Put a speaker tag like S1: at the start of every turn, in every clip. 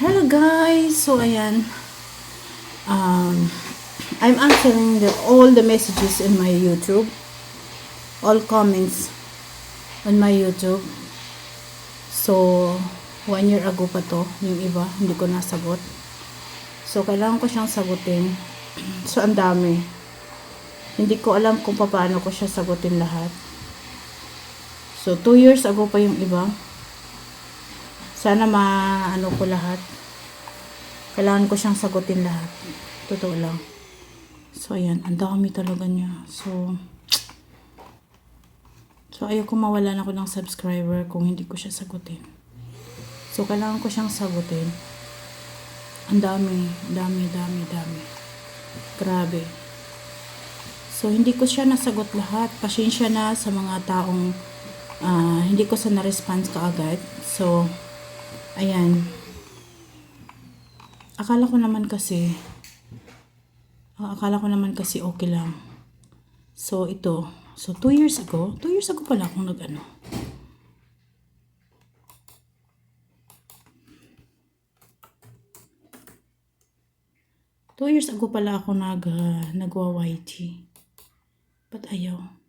S1: Hello guys! So ayan. Um, I'm answering the, all the messages in my YouTube. All comments on my YouTube. So, one year ago pa to. Yung iba, hindi ko nasagot. So, kailangan ko siyang sagutin. So, ang dami. Hindi ko alam kung paano ko siya sagutin lahat. So, two years ago pa yung iba. Sana maano ko lahat. Kailangan ko siyang sagutin lahat. Totoo lang. So, ayan. Ang dami talaga niya. So, so ayoko mawalan ako ng subscriber kung hindi ko siya sagutin. So, kailangan ko siyang sagutin. Ang dami, dami, dami, dami. Grabe. So, hindi ko siya nasagot lahat. Pasensya na sa mga taong ah, hindi ko sa na-response kaagad. So, ayan. Akala ko naman kasi, ah, akala ko naman kasi okay lang. So, ito. So, two years ago, two years ago pala akong nag-ano. Two years ago pala ako nag, uh, nagwa-YT. Ba't ayaw?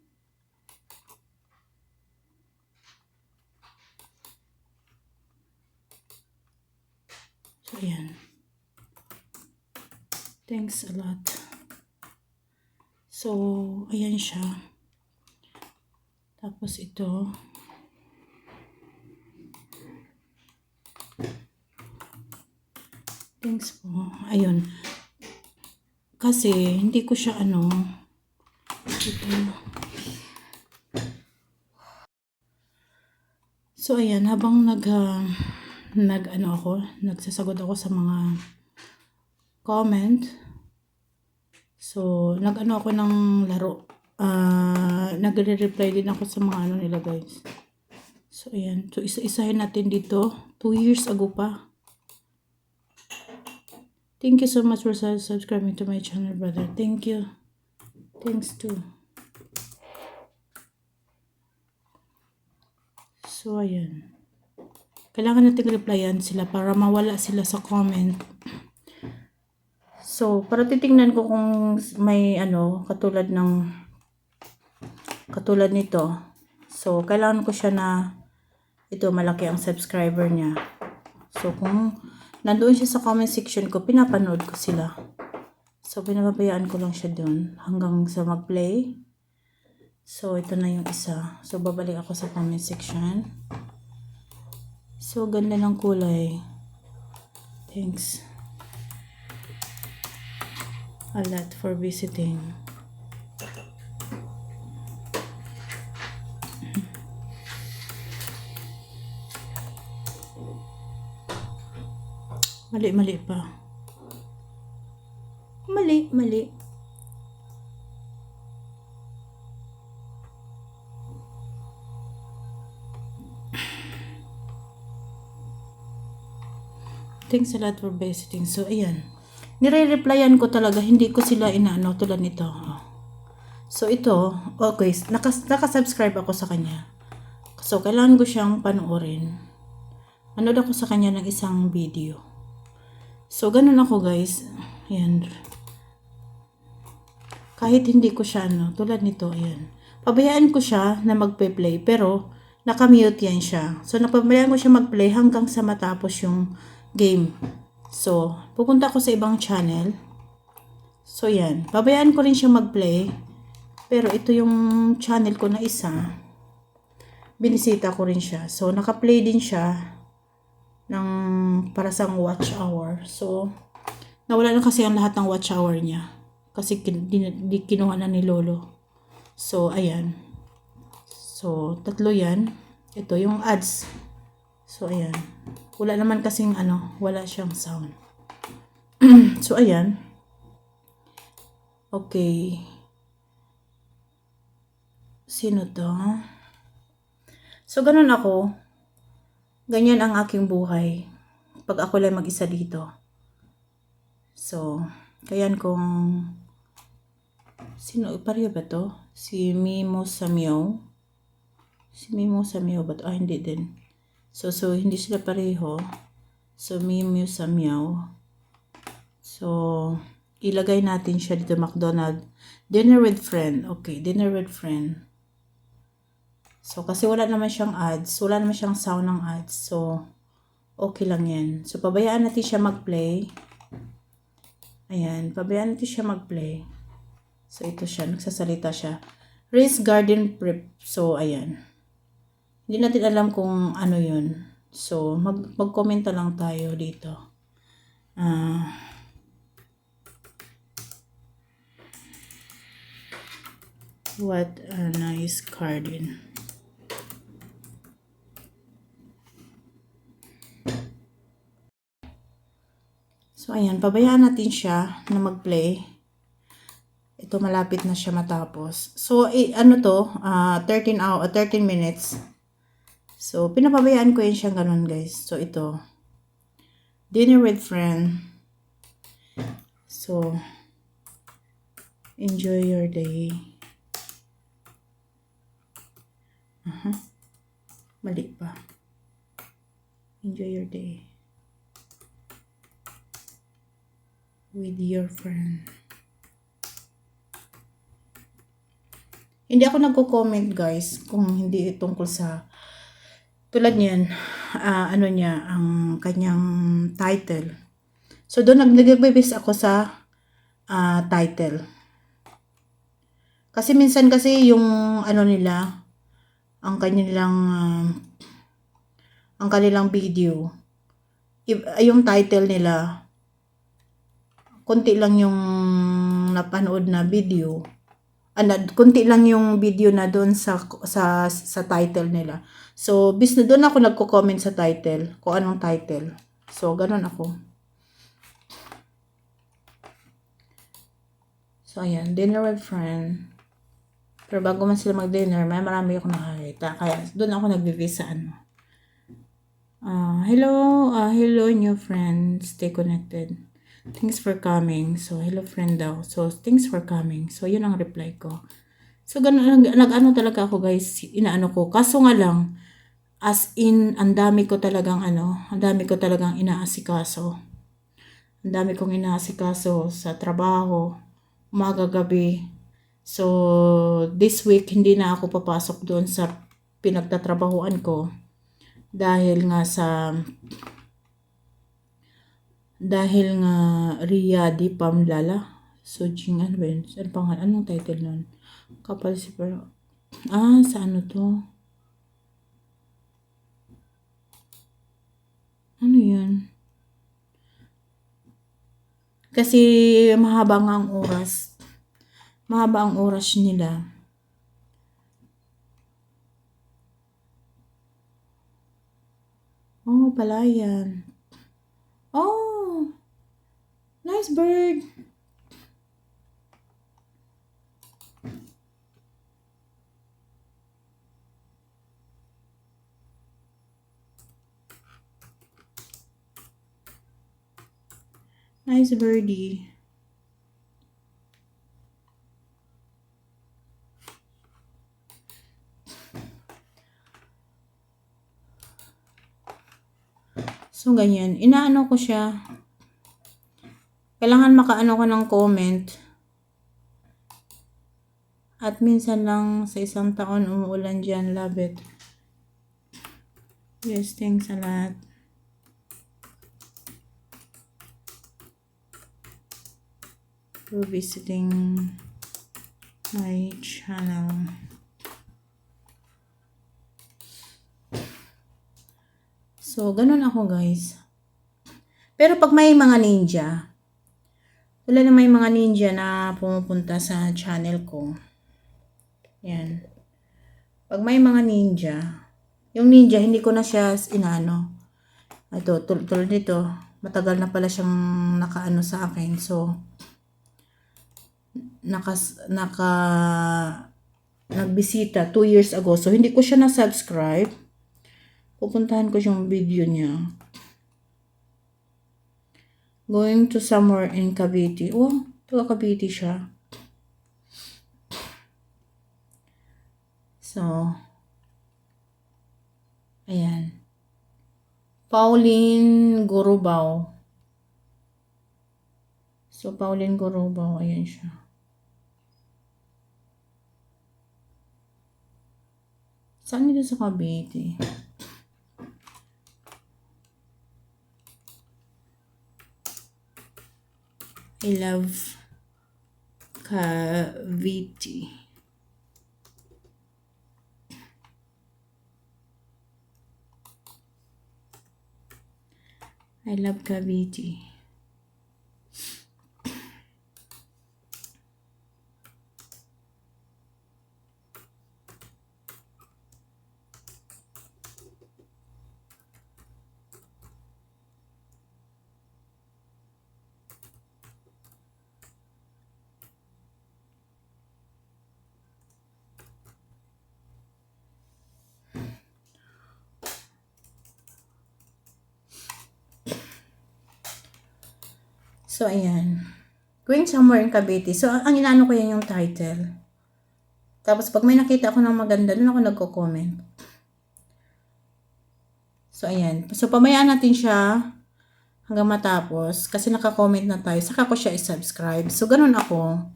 S1: So, ayan. Thanks a lot. So, ayan siya. Tapos ito. Thanks po. Ayun. Kasi, hindi ko siya ano. Ito. So, ayan. Habang nag, ah, nag ano ako, nagsasagot ako sa mga comment. So, nag-ano ako ng laro. Ah, nagre-reply din ako sa mga ano nila, guys. So, ayan. So, isa-isahin natin dito. Two years ago pa. Thank you so much for su- subscribing to my channel, brother. Thank you. Thanks too. So, ayan. Kailangan natin replyan sila para mawala sila sa comment. So, para titingnan ko kung may ano, katulad ng katulad nito. So, kailangan ko siya na ito malaki ang subscriber niya. So, kung nandoon siya sa comment section ko, pinapanood ko sila. So, pinababayaan ko lang siya doon hanggang sa mag-play. So, ito na yung isa. So, babalik ako sa comment section. So, ganda ng kulay. Thanks a lot for visiting. Mali, mali pa. Mali, mali. Thanks a lot for visiting. So, ayan. Nire-replyan ko talaga. Hindi ko sila inaano tulad nito. Oh. So, ito. Okay. Nakas nakasubscribe ako sa kanya. So, kailangan ko siyang panoorin. Anood ako sa kanya ng isang video. So, ganun ako guys. Ayan. Kahit hindi ko siya, ano, tulad nito, ayan. Pabayaan ko siya na magpe-play, pero nakamute yan siya. So, napabayaan ko siya mag-play hanggang sa matapos yung game. So, pupunta ako sa ibang channel. So, yan. Pabayaan ko rin siya mag-play. Pero ito yung channel ko na isa. Binisita ko rin siya. So, naka-play din siya ng para sa watch hour. So, nawala na kasi ang lahat ng watch hour niya. Kasi kin, di kinuha na ni Lolo. So, ayan. So, tatlo yan. Ito, yung ads. So, ayan. Wala naman kasing ano, wala siyang sound. so, ayan. Okay. Sino to? So, ganun ako. Ganyan ang aking buhay. Pag ako lang mag-isa dito. So, kayan kung... Sino? Pareho ba to? Si Mimo Samyo? Si Mimo Samyo ba to? Ah, hindi din. So, so, hindi sila pareho. So, Mew sa Meow. So, ilagay natin siya dito McDonald. Dinner with friend. Okay, dinner with friend. So, kasi wala naman siyang ads. Wala naman siyang sound ng ads. So, okay lang yan. So, pabayaan natin siya mag-play. Ayan, pabayaan natin siya mag-play. So, ito siya. Nagsasalita siya. Race Garden Prep. So, ayan. Hindi natin alam kung ano yun. So, mag mag-comment na lang tayo dito. Ah... what a nice garden. So, ayan. Pabayaan natin siya na mag-play. Ito, malapit na siya matapos. So, i- ano to? ah 13 hour, 13 minutes. So, pinapabayaan ko yun siyang ganun, guys. So, ito. Dinner with friend. So, enjoy your day. Aha. Mali pa. Enjoy your day. With your friend. Hindi ako nagko-comment guys kung hindi tungkol sa tulad niyan, ah, ano niya, ang kanyang title. So doon nag nagbe-base ako sa ah, title. Kasi minsan kasi yung ano nila, ang kanilang ah, ang kanilang video, yung title nila, konti lang yung napanood na video. Ano, konti lang yung video na doon sa sa sa title nila. So, na doon ako nagko-comment sa title, kung anong title. So, ganun ako. So, ayan, dinner with friend. Pero bago man sila mag-dinner, may marami ako nakakita. Kaya, doon ako nagbe-base sa ano. Ah, hello, ah, hello new friend. Stay connected. Thanks for coming. So, hello friend daw. So, thanks for coming. So, yun ang reply ko. So, ganun, nag, nag-ano talaga ako guys, inaano ko. Kaso nga lang, as in, ang dami ko talagang ano, ang dami ko talagang inaasikaso. Ang dami kong inaasikaso sa trabaho, umaga gabi. So, this week, hindi na ako papasok doon sa pinagtatrabahuan ko. Dahil nga sa dahil nga Riyadi Pamlala so Jing ano ba yun? Ano pangalan? Anong title nun? Kapal si pero ah sa ano to? Ano yun? Kasi mahaba nga ang oras. Mahaba ang oras nila. Oh, palayan. Oh, nice bird. Nice birdie. So, ganyan. Inaano ko siya. Kailangan makaano ko ng comment. At minsan lang sa isang taon umuulan dyan. Love it. Yes, thanks a lot. For visiting my channel. So, ganun ako guys. Pero pag may mga ninja, tulad na may mga ninja na pumupunta sa channel ko. Yan. Pag may mga ninja, yung ninja, hindi ko na siya inano. Ito, tul tulad nito, matagal na pala siyang nakaano sa akin. So, nakas, naka, nagbisita 2 years ago. So, hindi ko siya na-subscribe pupuntahan ko yung video niya. Going to somewhere in Cavite. Oh, taga Cavite siya. So, ayan. Pauline Gurubao. So, Pauline Gurubao, ayan siya. Saan nito sa Cavite? I love Cavite. I love Cavite. So, ayan. Going somewhere in Cavite. So, ang inaano ko yan yung title. Tapos, pag may nakita ako ng maganda, doon ako nagko-comment. So, ayan. So, pamayaan natin siya hanggang matapos. Kasi naka-comment na tayo. Saka ko siya i-subscribe. So, ganun ako.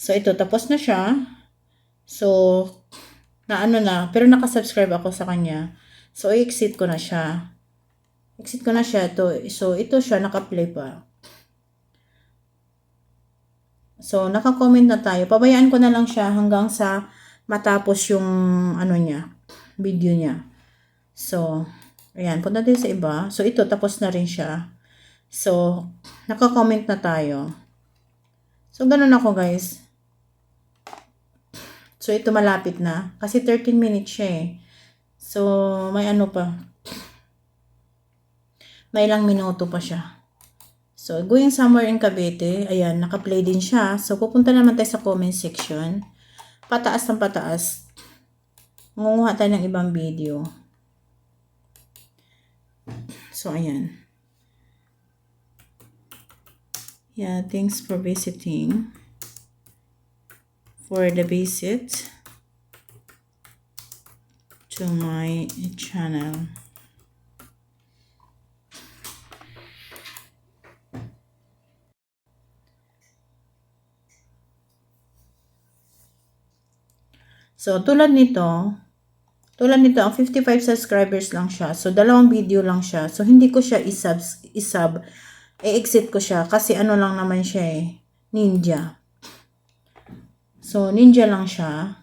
S1: So, ito. Tapos na siya. So, na ano na. Pero nakasubscribe ako sa kanya. So, i-exit ko na siya. Exit ko na siya. To, so, ito siya, naka-play pa. So, naka-comment na tayo. Pabayaan ko na lang siya hanggang sa matapos yung ano niya, video niya. So, ayan, punta tayo sa iba. So, ito, tapos na rin siya. So, naka-comment na tayo. So, ganun ako, guys. So, ito malapit na. Kasi 13 minutes siya eh. So, may ano pa may ilang minuto pa siya. So, going somewhere in Cavite, ayan, naka-play din siya. So, pupunta naman tayo sa comment section. Pataas ng pataas. Ngunguha tayo ng ibang video. So, ayan. Yeah, thanks for visiting. For the visit to my channel. So, tulad nito, tulad nito, ang 55 subscribers lang siya. So, dalawang video lang siya. So, hindi ko siya isub, isub i-exit ko siya kasi ano lang naman siya eh, ninja. So, ninja lang siya.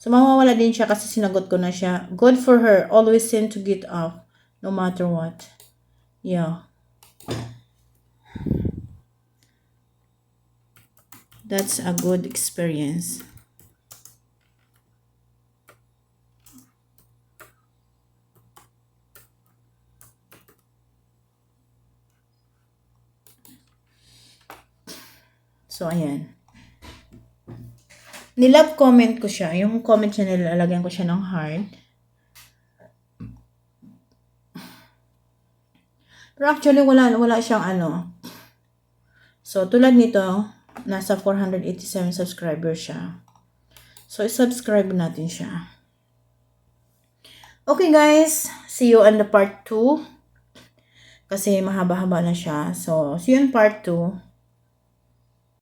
S1: So, mawawala din siya kasi sinagot ko na siya. Good for her. Always seem to get up no matter what. Yeah. That's a good experience. So, ayan. Nilove comment ko siya. Yung comment siya nilalagyan ko siya ng heart. Pero actually, wala, wala siyang ano. So, tulad nito, nasa 487 subscribers siya. So, subscribe natin siya. Okay guys, see you on the part 2. Kasi mahaba-haba na siya. So, see you in part 2.